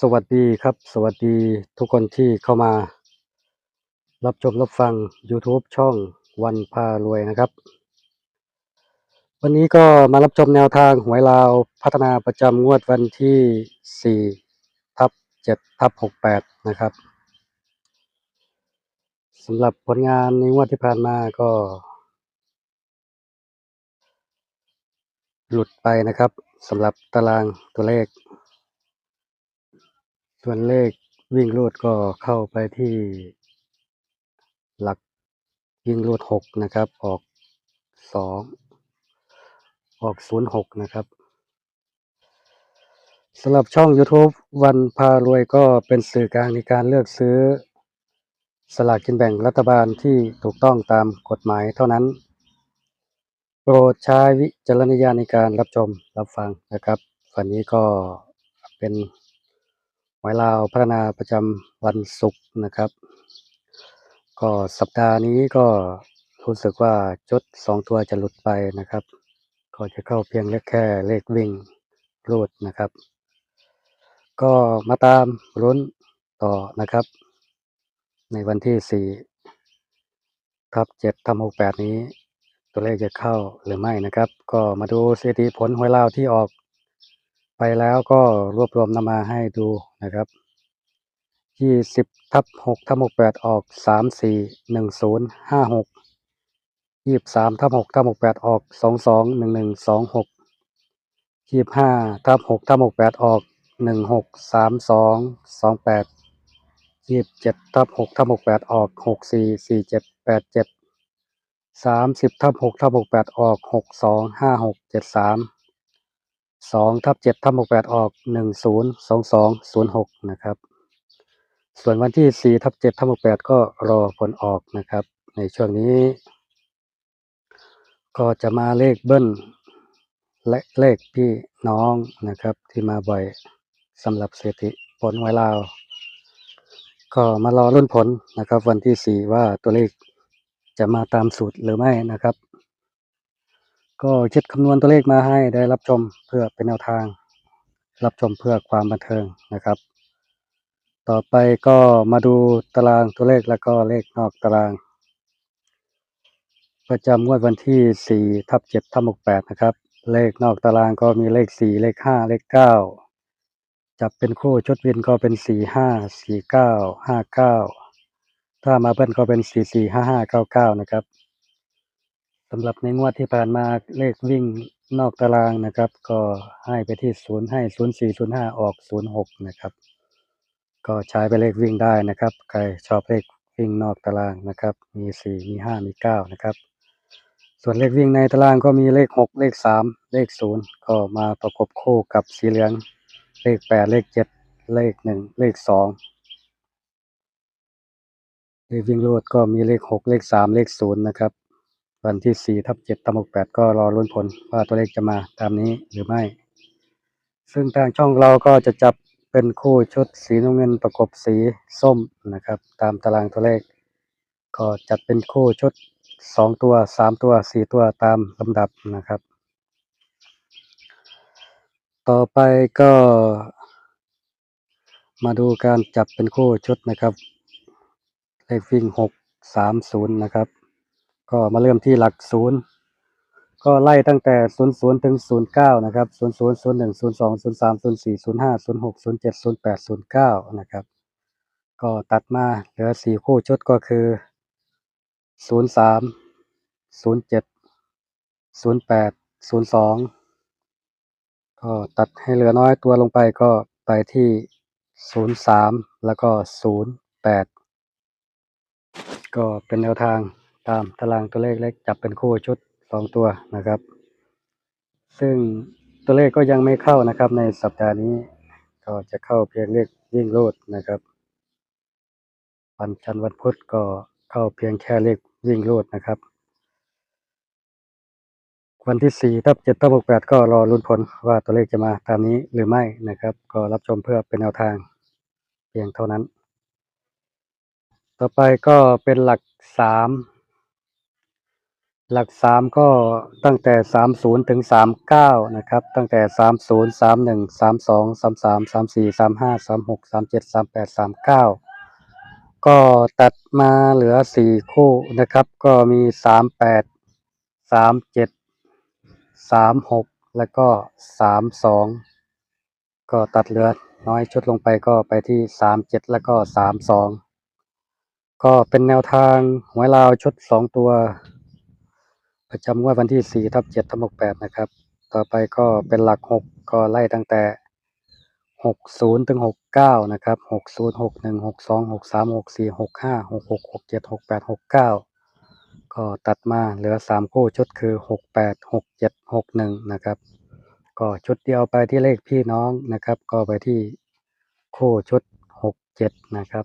สวัสดีครับ สวัสดีทุกคนที่เข้ามา รับชมรับฟัง YouTube ช่องวันพารวยนะครับ วันนี้ก็มารับชมแนวทางหวยลาวพัฒนาประจำงวดวันที่ 4 ทับ7ทับ68 นะครับสำหรับผลงานในงวดที่ผ่านมาก็ หลุดไปนะครับสำหรับตารางตัวเลข ส่วนเลขวิ่งรูดก็เข้าไปที่หลักวิ่งรูดหกนะครับ ออกสองออกศูนย์หกนะครับสำหรับช่อง YouTube วันพารวยก็เป็นสื่อกลางในการเลือกซื้อ สลากกินแบ่งรัฐบาลที่ถูกต้องตามกฎหมายเท่านั้น โปรดใช้วิจารณญาณในการรับชมรับฟังนะครับ วันนี้ก็เป็น หวยลาวพัฒนาประจำวันศุกร์นะครับ ก็สัปดาห์นี้ก็รู้สึกว่าจุดสองตัวจะหลุดไปนะครับ ก็จะเข้าเพียงเลขแค่เลขวิ่งรูดนะครับ ก็มาตามรุ้นต่อนะครับ ในวันที่สี่ทับเจ็ดทับหกแปดนี้ ตัวเลขจะเข้าหรือไม่นะครับ ก็มาดูสถิติผลหวยลาวที่ออก ไปแล้วก็รวบรวมนำมาให้ดูนะครับยี่สิบทับหกทับหกแปดออกสามสี่หนึ่งศูนย์ห้าหกยี่สามทับหกทับหกแปดออกสองสองหนึ่งหนึ่งสองหกยี่ห้าทับหกทับหกแปดออกหนึ่งหกสามสองสองแปดยี่เจ็ดทับหกทับหกแปดออกหกสี่สี่เจ็ดแปดเจ็ดสามสิบทับหกทับหกแปดออกหกสองห้าหกเจ็ดสาม สองทับเจ็ดทับหกแปดออกหนึ่งศูนย์สองสองศูนย์หกนะครับ ส่วนวันที่สี่ทับเจ็ดทับหกแปดก็รอผลออกนะครับ ในช่วงนี้ ก็จะมาเลขเบิ้ลและเลขพี่น้องนะครับ ที่มาบ่อยสำหรับเศรษฐิผลไวลาว ก็มารอรุ่นผลนะครับ วันที่สี่ว่าตัวเลขจะมาตามสูตรหรือไม่นะครับ ก็คิดคำนวณตัวเลขมาให้ได้รับชมเพื่อเป็นแนวทาง รับชมเพื่อความบันเทิงนะครับ ต่อไปก็มาดูตารางตัวเลขแล้วก็เลขนอกตาราง ประจำงวดวันที่ 4 ทับ7ทับ68 นะครับ เลขนอกตารางก็มีเลข 4 เลข 5 เลข 9 จับเป็นคู่ชุดวินก็เป็น 4 5 4 9 5 9 ถ้ามาเบิ้ลก็เป็น 4 4 5 5 9 9 นะครับ สำหรับในงวดที่ผ่านมาเลขวิ่งนอกตารางนะครับ ก็ให้ไปที่0ให้0 4 0 5ออก0 6นย์หกนะครับ ก็ใช้ไปเลขวิ่งได้นะครับ ใครชอบเลขวิ่งนอกตารางนะครับ มี4มี5มี9นะครับ ส่วนเลขวิ่งในตารางก็มีเลข6เลข3เลข0ก็มาประกบคู่กับสีเหลือง เลข8เลข7เลข1เลข2เลขวิ่งรูดก็มีเลข6เลข3เลข0นะครับ วันที่4ทับ7ทับ68ก็รอลุ้นผลว่าตัวเลขจะมาตามนี้หรือไม่ ซึ่งทางช่องเราก็จะจับเป็นคู่ชุดสีน้ำเงินประกบสีส้มนะครับ ตามตารางตัวเลข ก็จัดเป็นคู่ชุดสองตัวสามตัวสี่ตัวตามลำดับนะครับ ต่อไปก็มาดูการจับเป็นคู่ชุดนะครับ เลขวิ่งหกสามศูนย์นะครับ ก็มาเริ่มที่หลักศูนย์ก็ไล่ตั้งแต่ศูนย์ศูนย์ถึงศูนย์เก้านะครับศูนย์ศูนย์ศูนย์หนึ่งศูนย์สองศูนย์สามศูนย์สี่ศูนย์ห้าศูนย์หกศูนย์เจ็ดศูนย์แปดศูนย์เก้านะครับ ก็ตัดมาเหลือสี่คู่ชุดก็คือศูนย์สามศูนย์เจ็ดศูนย์แปดศูนย์สองก็ตัดให้เหลือน้อยตัวลงไปก็ไปที่ศูนย์สามแล้วก็ศูนย์แปดก็เป็นแนวทาง ตามตารางตัวเลขเล็กจับเป็นคู่ชุดสองตัวนะครับ ซึ่งตัวเลขก็ยังไม่เข้านะครับ ในสัปดาห์นี้ก็จะเข้าเพียงเลขวิ่งโลดนะครับ วันจันทร์วันพุธก็เข้าเพียงแค่เลขวิ่งโลดนะครับ วันที่สี่ทับเจ็ดทับหกแปดก็รอลุ้นผลว่าตัวเลขจะมาตามนี้หรือไม่นะครับ ก็รับชมเพื่อเป็นแนวทางเพียงเท่านั้น ต่อไปก็เป็นหลักสาม หลักสามก็ตั้งแต่สามศูนย์ถึงสามเก้านะครับ ตั้งแต่สามศูนย์สามหนึ่งสามสองสามสามสามสี่สามห้าสามหกสามเจ็ดสามแปดสามเก้าก็ตัดมาเหลือสี่คู่นะครับ ก็มีสามแปดสามเจ็ดสามหกแล้วก็สามสองก็ตัดเหลือน้อยชุดลงไปก็ไปที่สามเจ็ดแล้วก็สามสองก็เป็นแนวทางหวยลาวชุดสองตัว ประจำงวดวันที่ 4 ทับ7ทับ68 นะครับ ต่อไปก็เป็นหลัก 6 ก็ไล่ตั้งแต่ 60 ถึง 69 นะครับ 60 61 62 63 64 65 66 67 68 69 ก็ตัดมาเหลือ 3 คู่ชุดคือ 68 67 61 นะครับ ก็ชุดเดียวไปที่เลขพี่น้องนะครับ ก็ไปที่คู่ชุด 67 นะครับ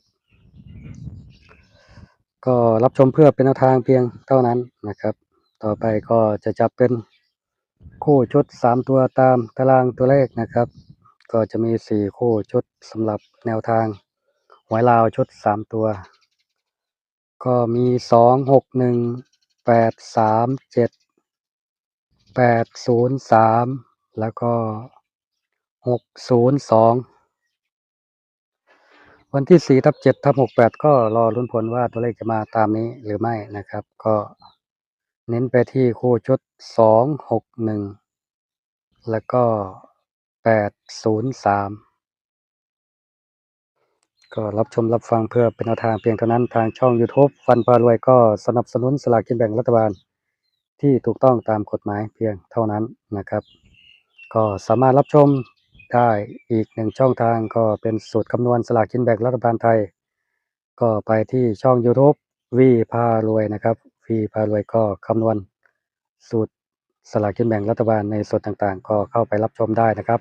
ก็รับชมเพื่อเป็นแนวทางเพียงเท่านั้นนะครับ ต่อไปก็จะจับเป็นคู่ชุดสามตัวตามตารางตัวเลขนะครับ ก็จะมีสี่คู่ชุดสำหรับแนวทางหวยลาวชุดสามตัว ก็มีสองหกหนึ่งแปดสามเจ็ดแปดศูนย์สามแล้วก็หกศูนย์สองวันที่สี่ทับเจ็ดทับหกแปดก็รอลุ้นผลว่าตัวเลขจะมาตามนี้หรือไม่นะครับ ก็ เน้นไปที่คู่ชุดสองหกหนึ่งแล้วก็แปดศูนย์สามก็รับชมรับฟังเพื่อเป็นแนวทางเพียงเท่านั้นทางช่อง YouTube ฟันพารวยก็สนับสนุนสลากกินแบ่งรัฐบาล ที่ถูกต้องตามกฎหมายเพียงเท่านั้นนะครับ ก็สามารถรับชมได้อีกหนึ่งช่องทางก็เป็นสูตรคำนวณสลากกินแบ่งรัฐบาลไทย ก็ไปที่ช่อง YouTube วีพารวยนะครับ วีพารวยก็คำนวณสูตรสลากกินแบ่งรัฐบาลในส่วนต่างๆ ก็เข้าไปรับชมได้นะครับ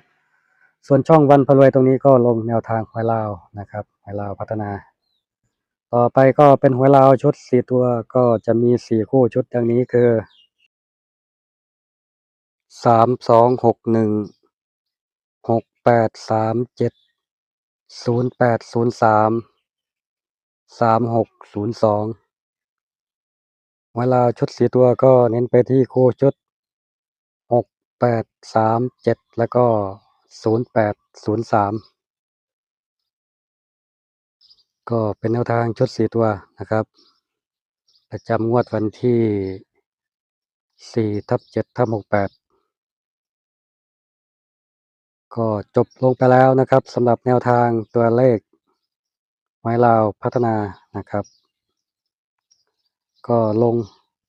ส่วนช่องวันพารวยตรงนี้ก็ลงแนวทางหวยลาวนะครับหวยลาวพัฒนา ต่อไปก็เป็นหวยลาวชุดสี่ตัวก็จะมีสี่คู่ชุดดังนี้คือสามสองหกหนึ่งหกแปดสามเจ็ดศูนย์แปดศูนย์สามสามหกศูนย์สอง เวลาชุดสีตัวก็เน้นไปที่คู่ชุดหกแปดสามเจ็ดแล้วก็ศูนย์แปดศูนย์สามก็เป็นแนวทางชุดสีตัวนะครับ ประจำงวดวันที่สี่ทับเจ็ดทับหกแปดก็จบลงไปแล้วนะครับสำหรับแนวทางตัวเลขไม้ลาวพัฒนานะครับ ก็ลง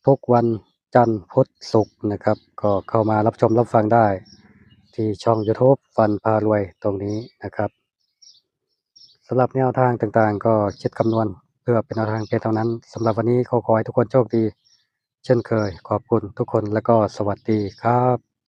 ทุกวันจันทร์พุธศุกร์นะครับ ก็เข้ามารับชมรับฟังได้ ที่ช่อง YouTube ฟันพารวยตรงนี้นะครับสำหรับแนวทางต่างๆ ก็คิดคำนวณเพื่อเป็นแนวทางเพียงเท่านั้นสำหรับวันนี้ขอขอให้ทุกคนโชคดี เช่นเคยขอบคุณทุกคนและก็สวัสดีครับ